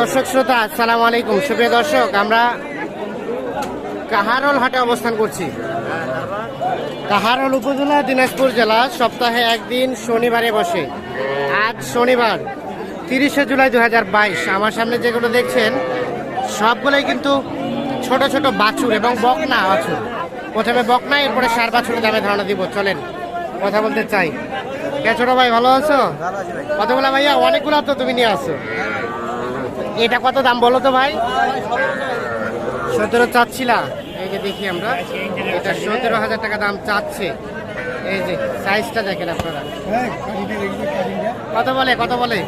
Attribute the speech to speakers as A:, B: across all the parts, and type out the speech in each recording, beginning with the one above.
A: দর্শক শ্রোতা আসসালামু আলাইকুম। সুপ্রিয় দর্শক আমরা কাহারল হাটে অবস্থান করছি। কাহারল উপজেলা দিনাজপুর জেলা সপ্তাহে একদিন শনিবারে বসে। আজ শনিবার তিরিশে জুলাই দু হাজার বাইশ। আমার সামনে যেগুলো দেখছেন সবগুলোই কিন্তু ছোট ছোট বাছুর এবং বকনা বাছুর প্রথমে বকনা এরপরে সার বাছুরের দামে ধারণা দিব। চলেন কথা বলতে চাই। কে ছোট ভাই ভালো আছো? কতগুলা ভাইয়া? অনেকগুলো তো তুমি নিয়ে আসো। এটা কত দাম বলো তো ভাই? সতেরো চাচ্ছিলা। এই যে দেখি আমরা। এটা সতেরো হাজার টাকা দাম চাচ্ছে। এই যে সাইজটা দেখেন আপনারা। কত বলে কত বলে?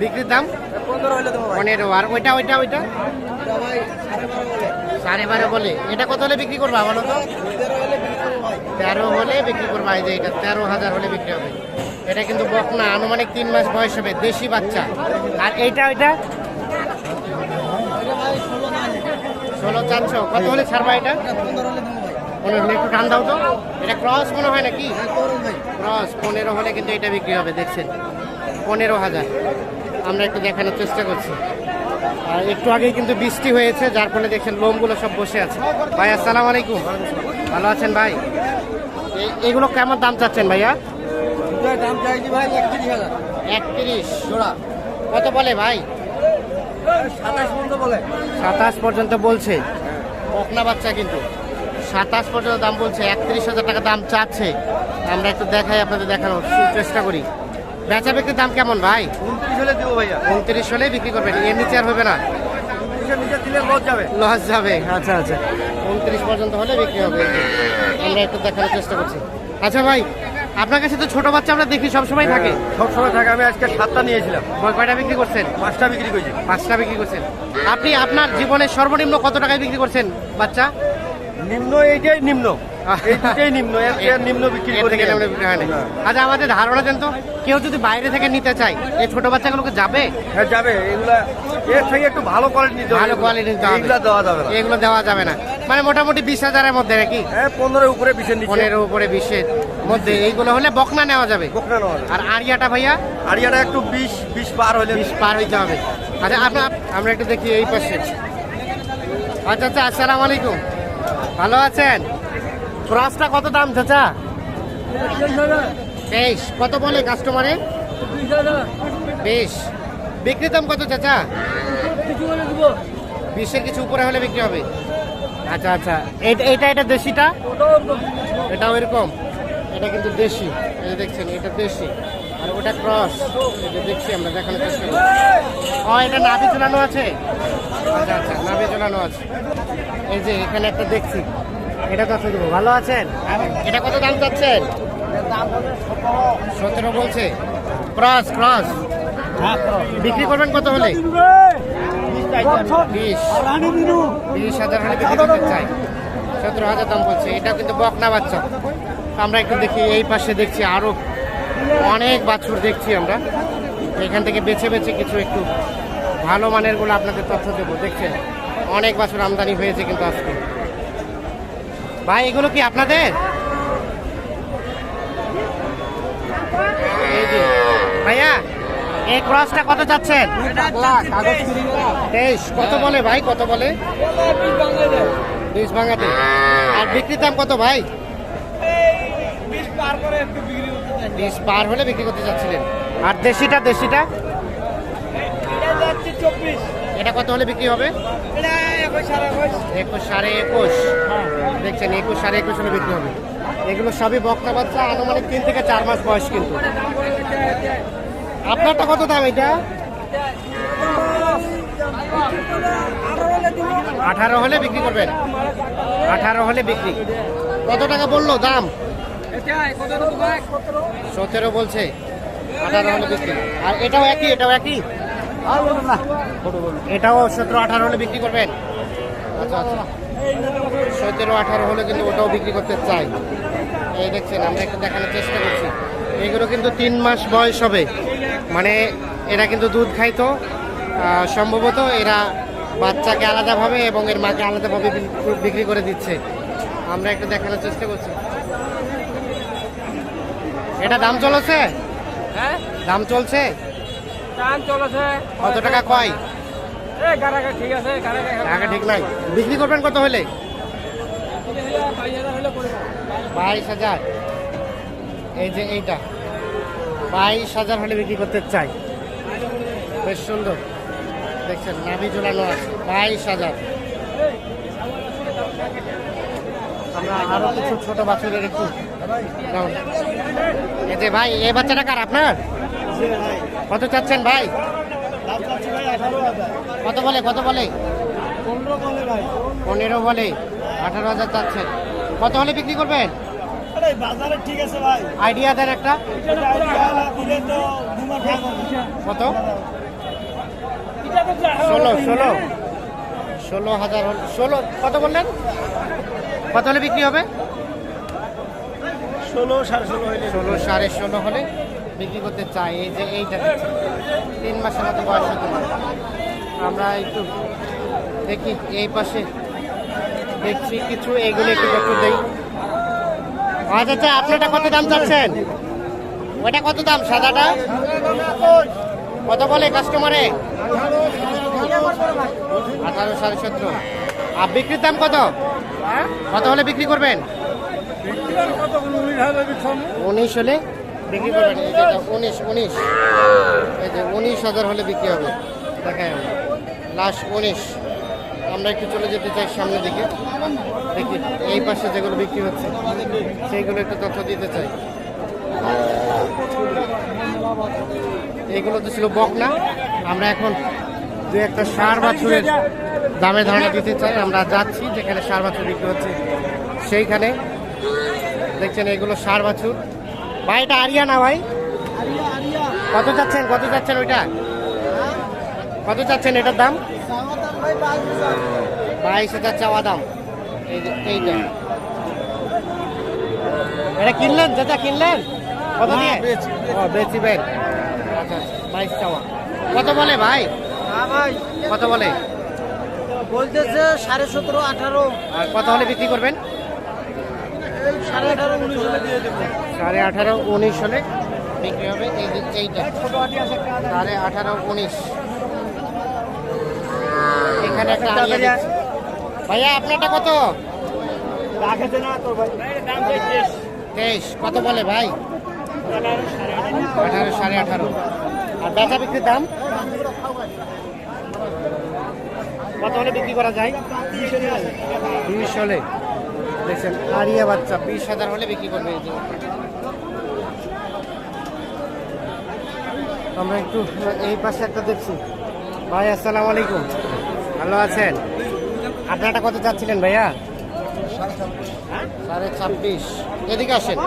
A: বিক্রির দাম?
B: পনেরো।
A: আর ওইটা ওইটা ওইটা? সাড়ে বারো বলে। এটা কত হলে বিক্রি করবা বলো তো? তেরো হলে বিক্রি করবা যে এটা তেরো হাজার হলে বিক্রি হবে। এটা কিন্তু বকনা, আনুমানিক তিন মাস বয়স হবে, দেশি বাচ্চা। আর এইটা, ওইটা? ষোলো চারশো কত হলে ছাড়বা এটা? পনেরো হলে, একটু টান দাও তো। এটা ক্রস মনে হয় নাকি? ক্রস, পনেরো হলে কিন্তু এটা বিক্রি হবে, দেখছেন। পনেরো হাজার। আমরা একটু দেখানোর চেষ্টা করছি। আর একটু আগেই কিন্তু বৃষ্টি হয়েছে যার ফলে দেখছেন লোমগুলো সব বসে আছে। ভাই আসসালাম আলাইকুম। ভালো আছেন ভাই? এগুলো কেমন দাম চাচ্ছেন ভাইয়া?
B: দাম চাইছি ভাই একত্রিশ হাজার।
A: একত্রিশ।
B: জোড়া।
A: কত বলে ভাই?
B: সাতাশ পর্যন্ত বলে।
A: সাতাশ পর্যন্ত বলছে। বকনা বাচ্চা কিন্তু। সাতাশ পর্যন্ত দাম বলছে একত্রিশ হাজার টাকা দাম চাচ্ছে। আমরা একটু দেখাই আপনাদের দেখানোর চেষ্টা করি। বেচা বিক্রির দাম কেমন ভাই?
B: উনত্রিশ হলে দেবো ভাইয়া।
A: উনত্রিশ হলে বিক্রি করবেন। এর নিচে আর হবে না?
B: লস যাবে।
A: আচ্ছা আচ্ছা। উনত্রিশ পর্যন্ত হলে বিক্রি হবে। আমরা একটু দেখানোর চেষ্টা করছি। আচ্ছা ভাই আপনার কাছে তো ছোট বাচ্চা আমরা দেখি সবসময় থাকে।
B: সব সময় থাকে। আমি আজকে সাতটা নিয়েছিলাম।
A: কয়- কয়টা বিক্রি করছেন?
B: পাঁচটা বিক্রি করেছি।
A: পাঁচটা বিক্রি করছেন। আপনি আপনার জীবনের সর্বনিম্ন কত টাকায় বিক্রি করছেন বাচ্চা?
B: নিম্ন এইটাই নিম্ন। এই নিম্ন এর নিম্ন বিক্রি করে
A: থেকে নিম্ন বিক্রি হয় না। আচ্ছা আমাদের ধারণা দেন তো কেউ যদি বাইরে থেকে নিতে চায় এই ছোট বাচ্চাগুলোকে যাবে?
B: হ্যাঁ যাবে। এগুলা এর থেকে একটু ভালো কোয়ালিটি নিতে
A: ভালো কোয়ালিটি নিতে হবে।
B: এইগুলা দেওয়া যাবে না।
A: এগুলো দেওয়া যাবে না। মানে মোটামুটি বিশ হাজারের মধ্যে নাকি?
B: হ্যাঁ পনেরোর উপরে বিশের নিচে।
A: পনেরো উপরে বিশের মধ্যে। এইগুলো হলে বকনা নেওয়া যাবে?
B: বকনা নেওয়া যাবে।
A: আর আরিয়াটা ভাইয়া?
B: আরিয়াটা একটু বিশ বিশ পার হলে
A: বিশ পার হইতে হবে। আচ্ছা আপনার আমরা একটু দেখি এই পাশে। আচ্ছা আচ্ছা আসসালামু আলাইকুম। ভালো আছেন? ক্রসটা কত দাম, চাচা? বেশ, কত বলে কাস্টমারে বেশ। বিক্রি দাম কত, চাচা? বিশের কিছু উপরে হলে বিক্রি হবে। আচ্ছা আচ্ছা। এটা এটা দেশিটা? এটাও এরকম। এটা কিন্তু দেশি। এই দেখছেন, এটা দেশি। আর ওটা ক্রস এটা দেখছি আমরা, দেখানোর চেষ্টা করি ও, এটা নাভি ঝোলানো আছে? আচ্ছা আচ্ছা নাভি ঝোলানো আছে। এই যে, এখানে একটা দেখছি। এটা কত দেবো ভালো আছেন? এটা কত দাম চাচ্ছেন? সতেরো বলছে। Cross cross. বিক্রি করবেন কত হলে? বিশ। হাজার হলে বিক্রি চাই। সতেরো হাজার দাম বলছে। এটা কিন্তু বকনা বাচ্চা। আমরা একটু দেখি, এই পাশে দেখছি আরও অনেক বাছুর দেখছি আমরা। এখান থেকে বেছে বেছে কিছু একটু ভালো মানেরগুলো আপনাদের তথ্য দেবো। দেখছেন? অনেক বাছুর আমদানি হয়েছে কিন্তু আজকে। ভাই এগুলো কি আপনাদের? ভাইয়া এই ক্রসটা কত চাচ্ছেন? তেইশ কত বলে ভাই কত বলে? বিশ ভাঙাতে আর বিক্রির দাম কত ভাই? বিশ পার হলে বিক্রি করতে চাচ্ছিলেন। আর দেশিটা দেশিটা? এটা কত হলে বিক্রি হবে? একুশ সাড়ে একুশ। দেখছেন একুশ, সাড়ে একুশ হলে বিক্রি হবে। এগুলো সবই বকনা বাচ্চা, আনুমানিক তিন থেকে চার মাস বয়স কিন্তু। আপনারটা কত দাম এটা? আঠারো হলে বিক্রি করবেন। আঠারো হলে বিক্রি। কত টাকা বলল দাম? সতেরো বলছে। আঠারো হলে বিক্রি। আর এটাও একই এটাও একই? এটাও সতেরো, আঠারো হলে বিক্রি করবেন। আচ্ছা আচ্ছা। সতেরো আঠারো হলে কিন্তু ওটাও বিক্রি করতে চাই। এই দেখছেন আমরা একটু দেখানোর চেষ্টা করছি। এগুলো কিন্তু তিন মাস বয়স হবে। মানে এরা কিন্তু দুধ খাইতো সম্ভবত এরা বাচ্চাকে আলাদাভাবে এবং এর মাকে আলাদাভাবে বিক্রি- করে দিচ্ছে। আমরা একটু দেখানোর চেষ্টা করছি। এটা দাম চলেছে? দাম চলছে?
B: চলেছে।
A: কত টাকা কয়?
B: ঠিক আছে
A: টাকা ঠিক নাই। বিক্রি করবেন কত হলে?
B: বাইশ হাজার।
A: এই যে এইটা। বাইশ হাজার হলে বিক্রি করতে চাই। বেশ সুন্দর। দেখছেন, নাভি ঝোলানো আছে। বাইশ হাজার। আমরা আরও কিছু ছোট বাছুরের একটু যে ভাই, এই বাচ্চাটা কার, আপনার? কত চাচ্ছেন ভাই? কত বলে কত বলে?
B: পনেরো বলে।
A: আঠারো হাজার চাচ্ছেন। কত হলে বিক্রি করবেন?
B: বাজারে ঠিক আছে ভাই।
A: আইডিয়া দেন একটা। কত? ষোলো ষোলো। ষোলো হাজার ষোলো কত বললেন? কত হলে বিক্রি হবে?
B: ষোলো সাড়ে ষোলো হইলে।
A: ষোলো সাড়ে ষোলো হলে বিক্রি করতে চাই। এই যে এইটা তিন মাসের মতো বয়স হতে পারে। আমরা একটু দেখি এই পাশে দেখছি কিছু এইগুলো একটু একটু দেই। আচ্ছা আচ্ছা আপনারটা কত দাম চাচ্ছেন? ওটা কত দাম সাদাটা কত বলে কাস্টমারে আঠারো সাড়ে সতেরো। আর বিক্রির দাম কত? কত হলে বিক্রি করবেন? উনিশ হলে বিক্রি করবেন। উনিশ উনিশ। এই যে উনিশ হাজার হলে বিক্রি হবে। দেখাই আমরা লাস্ট উনিশ। আমরা একটু চলে যেতে চাই সামনের দিকে। দেখি, এই পাশে যেগুলো বিক্রি হচ্ছে, সেইগুলো একটু তথ্য দিতে চাই। এইগুলো তো ছিল বকনা। আমরা এখন দু একটা সার বাছুরের দামে ধারণা দিতে চাই। আমরা যাচ্ছি, যেখানে সার বাছুর বিক্রি হচ্ছে, সেইখানে। দেখছেন, এগুলো সার বাছুর। ভাই, এটা আরিয়া না ভাই? কত চাচ্ছেন? কত চাচ্ছেন ওইটা? কত চাচ্ছেন এটার দাম? বাইশ হাজার চাওয়া দাম। এইটা এটা কিনলেন? যেটা কিনলেন? কত দিয়ে? ও বেচিবেন আচ্ছা আচ্ছা বাইশ চাওয়া। কত বলে ভাই?
B: হ্যাঁ ভাই।
A: কত বলে?
B: বলতেছে সাড়ে সতেরো আঠারো।
A: আর কত হলে বিক্রি করবেন?
B: সাড়ে আঠারো উনিশ হলে দিয়ে দেবো।
A: সাড়ে আঠারো উনিশ হলে বিক্রি হবে। এই এইটা। সাড়ে আঠারো উনিশ। এখানে একটা। দেখছি। ভাইয়া, আপনারটা কত?
B: তেইশ।
A: কত বলে ভাই? আঠারো, সাড়ে আঠারো। আর বেচা বিক্রির দাম? কত হলে বিক্রি করা যায়? বিশ হলে। দেখছেন, আরিয়া বাচ্চা। বিশ হাজার হলে বিক্রি করবে আমরা একটু এই পাশে একটা দেখছি। ভাই, আসসালামু আলাইকুম। ভালো আছেন? আপনারটা কত চাচ্ছিলেন ভাইয়া? সাড়ে ছাব্বিশ। এদিকে আসেন।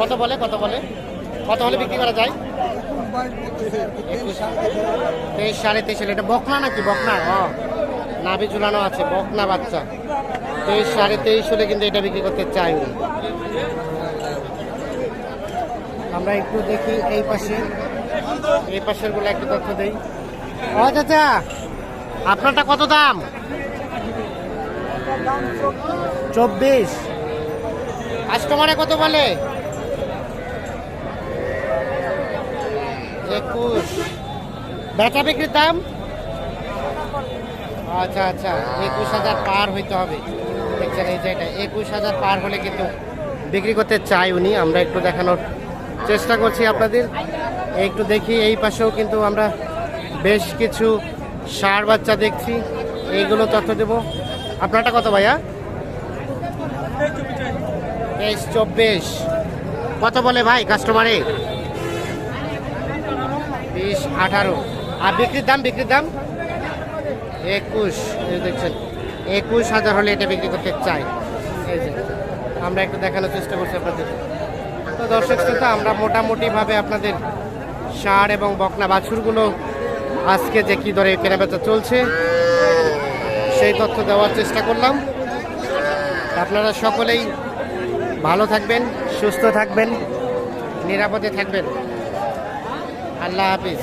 A: কত বলে কত বলে? কত হলে বিক্রি করা যায়? তেইশ সাড়ে তেইশ হলে। এটা বকনা নাকি? বকনা? ও নাভি ঝুলানো আছে বকনা বাচ্চা। তেইশ সাড়ে তেইশ হলে কিন্তু এটা বিক্রি করতে চাই। আমরা একটু দেখি এই পাশে। এই পাশেরগুলো একটু তথ্য দেই। ও আপনারটা কত দাম? চব্বিশ। কাস্টমারে কত বলে? একুশ। বেচা বিক্রির দাম? আচ্ছা আচ্ছা একুশ হাজার পার হইতে হবে। দেখছেন এই যে একুশ হাজার পার হলে কিন্তু বিক্রি করতে চাই উনি। আমরা একটু দেখানোর চেষ্টা করছি আপনাদের। একটু দেখি এই পাশেও কিন্তু আমরা বেশ কিছু সার বাচ্চা দেখছি এইগুলো তথ্য দেব। আপনারটা কত ভাইয়া? তেইশ, চব্বিশ। কত বলে ভাই কাস্টমারে বিশ, আঠারো। আর বিক্রির দাম বিক্রির দাম? একুশ দেখছেন। একুশ হাজার হলে এটা বিক্রি করতে চাই। এই যে, আমরা একটু দেখানোর চেষ্টা করছি আপনাদের। তো দর্শক শ্রোতা, আমরা মোটামুটিভাবে আপনাদের সার এবং বকনা বাছুরগুলো আজকে যে কী দরে কেনাবেচা চলছে, সেই তথ্য দেওয়ার চেষ্টা করলাম। আপনারা সকলেই ভালো থাকবেন, সুস্থ থাকবেন, নিরাপদে থাকবেন। আল্লাহ হাফিজ।